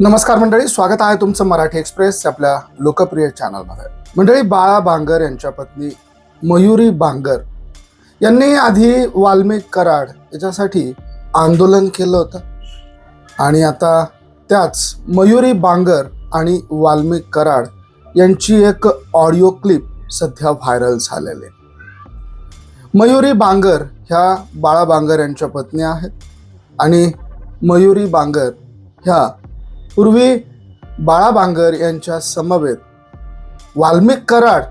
नमस्कार मंडळी स्वागत आहे तुमचं मराठी एक्सप्रेस आपल्या लोकप्रिय चॅनलमध्ये. मंडळी बाळा बांगर यांच्या पत्नी मयुरी बांगर यांनी आधी वाल्मिक कराड याच्यासाठी आंदोलन केलं होतं. आणि आता त्याच मयुरी बांगर आणि वाल्मिक कराड यांची एक ऑडिओ क्लिप सध्या व्हायरल झालेली आहे. मयुरी बांगर ह्या बाळा बांगर यांच्या पत्नी आहेत. आणि मयुरी बांगर ह्या पूर्वी बाळा बांगर यांच्या समवेत वाल्मिक कराड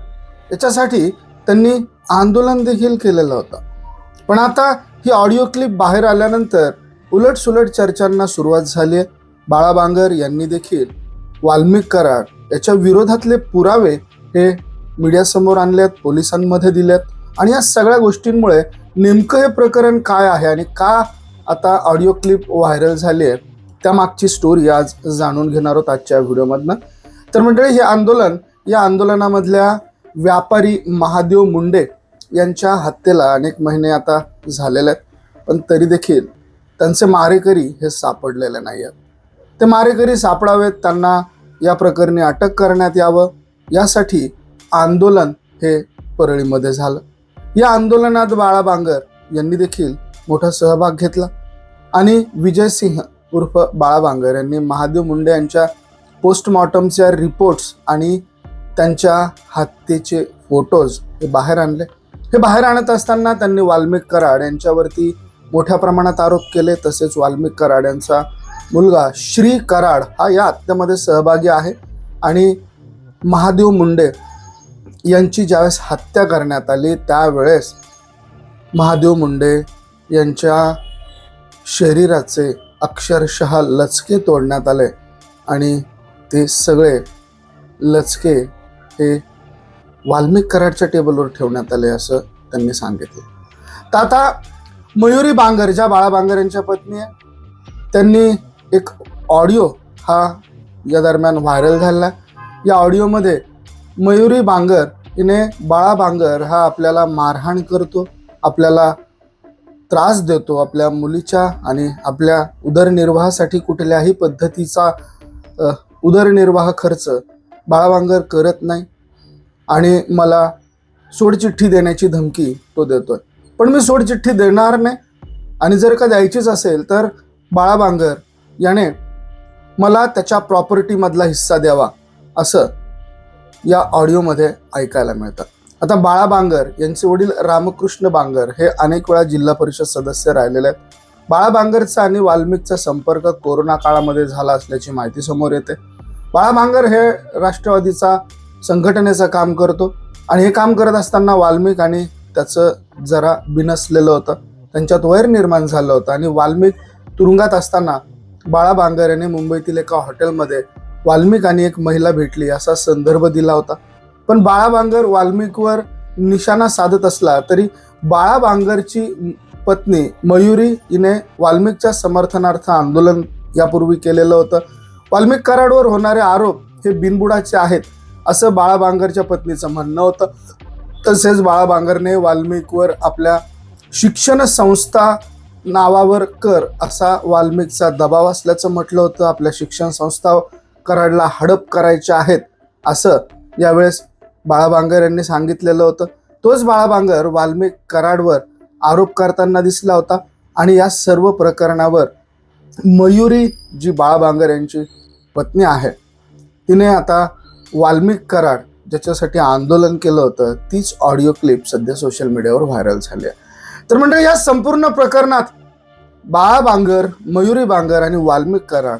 याच्यासाठी त्यांनी आंदोलन देखील केलेलं होतं. पण आता ही ऑडिओ क्लिप बाहेर आल्यानंतर उलटसुलट चर्चांना सुरुवात झाली आहे. बाळा बांगर यांनी देखील वाल्मिक कराड याच्या विरोधातले पुरावे हे मीडियासमोर आणले आहेत पोलिसांमध्ये दिलेत आणि या सगळ्या गोष्टींमुळे नेमकं हे प्रकरण काय आहे आणि का आता ऑडिओ क्लिप व्हायरल झाली आहे त्यामागची स्टोरी आज जाणून घेणार आहोत आजच्या व्हिडिओमधनं. तर मंडळी हे आंदोलन या आंदोलनामधल्या व्यापारी महादेव मुंडे यांच्या हत्येला अनेक महिने आता झालेले आहेत. पण तरी देखील त्यांचे मारेकरी हे सापडलेले नाही आहेत ते मारेकरी सापडावेत त्यांना या प्रकरणी अटक करण्यात यावं यासाठी आंदोलन हे परळीमध्ये झालं. या आंदोलनात बाळा बांगर यांनी देखील मोठा सहभाग घेतला. आणि विजय सिंह उर्फ बाळा बांगर यांनी महादेव मुंडे यांच्या पोस्टमॉर्टमच्या रिपोर्ट्स आणि त्यांच्या हत्येचे फोटोज हे बाहेर आणले. हे बाहेर आणत असताना त्यांनी वाल्मिक कराड यांच्यावरती मोठ्या प्रमाणात आरोप केले. तसेच वाल्मिक कराड यांचा मुलगा श्री कराड हा या हत्येमध्ये सहभागी आहे. आणि महादेव मुंडे यांची ज्यावेळेस हत्या करण्यात आली त्यावेळेस महादेव मुंडे यांच्या शरीराचे अक्षरशः लचके तोडण्यात आले आणि ते सगळे लचके हे वाल्मिक कराडच्या टेबलवर ठेवण्यात आले असं त्यांनी सांगितलं. तर आता मयुरी बांगर ज्या बाळा बांगर यांच्या पत्नी आहे त्यांनी एक ऑडिओ हा या दरम्यान व्हायरल झाला. या ऑडिओमध्ये मयुरी बांगर हिने बाळा बांगर हा आपल्याला मारहाण करतो आपल्याला त्रास देतो आपल्या मुलीच्या आणि आपल्या उदरनिर्वाहासाठी कुठल्याही पद्धतीचा उदरनिर्वाह खर्च बाळाबांगर करत नाही आणि मला सोडचिठ्ठी देण्याची धमकी तो देतो आहे पण मी सोडचिठ्ठी देणार नाही आणि जर का द्यायचीच असेल तर बाळाबांगर याने मला त्याच्या प्रॉपर्टीमधला हिस्सा द्यावा असं या ऑडिओमध्ये ऐकायला मिळतं. आता बाळा बांगर यांचे वडील रामकृष्ण बांगर हे अनेक वेळा जिल्हा परिषद सदस्य राहिलेले आहेत. बाळा बांगरचा आणि वाल्मिकचा संपर्क कोरोना काळामध्ये झाला असल्याची माहिती समोर येते. बाळा बांगर हे राष्ट्रवादीचा संघटनेचं काम करतो आणि हे काम करत असताना वाल्मिक आणि त्याचं जरा बिनसलेलं होतं. त्यांच्यात वैर निर्माण झालं होतं आणि वाल्मिक तुरुंगात असताना बाळा बांगर यांनी मुंबईतील एका हॉटेलमध्ये वाल्मिक आणि एक महिला भेटली असा संदर्भ दिला होता. पण बाळा बांगर वाल्मिकवर निशाणा साधत असला तरी बाळा बांगरची पत्नी मयुरी हिने वाल्मिकच्या समर्थनार्थ आंदोलन यापूर्वी केलेलं होतं. वाल्मिक कराडवर होणारे आरोप हे बिनबुडाचे आहेत असं बाळा बांगरच्या पत्नीचं म्हणणं होतं. तसेच बाळा बांगरने वाल्मिकवर आपल्या शिक्षण संस्था नावावर कर असा वाल्मिकचा दबाव असल्याचं म्हटलं होतं. आपल्या शिक्षण संस्था कराडला हडप करायच्या आहेत असं यावेळेस बाळाबांगर यांनी सांगितलेलं होतं. तोच बाळाबांगर वाल्मिक कराडवर आरोप करताना दिसला होता आणि या सर्व प्रकरणावर मयुरी जी बाळाबांगर यांची पत्नी आहे तिने आता वाल्मिक कराड ज्याच्यासाठी आंदोलन केलं होतं तीच ऑडिओ क्लिप सध्या सोशल मीडियावर व्हायरल झाली आहे. तर म्हणजे या संपूर्ण प्रकरणात बाळा बांगर मयुरी बांगर आणि वाल्मिक कराड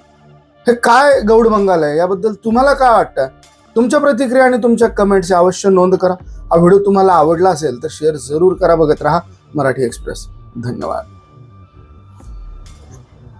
हे काय गौड बंगाल आहे? याबद्दल तुम्हाला काय वाटतं तुमच्या प्रतिक्रिया आणि तुमच्या कमेंट्सची अवश्य नोंद करा. हा व्हिडिओ तुम्हाला आवडला असेल तर शेअर जरूर करा. बघत राहा मराठी एक्सप्रेस धन्यवाद.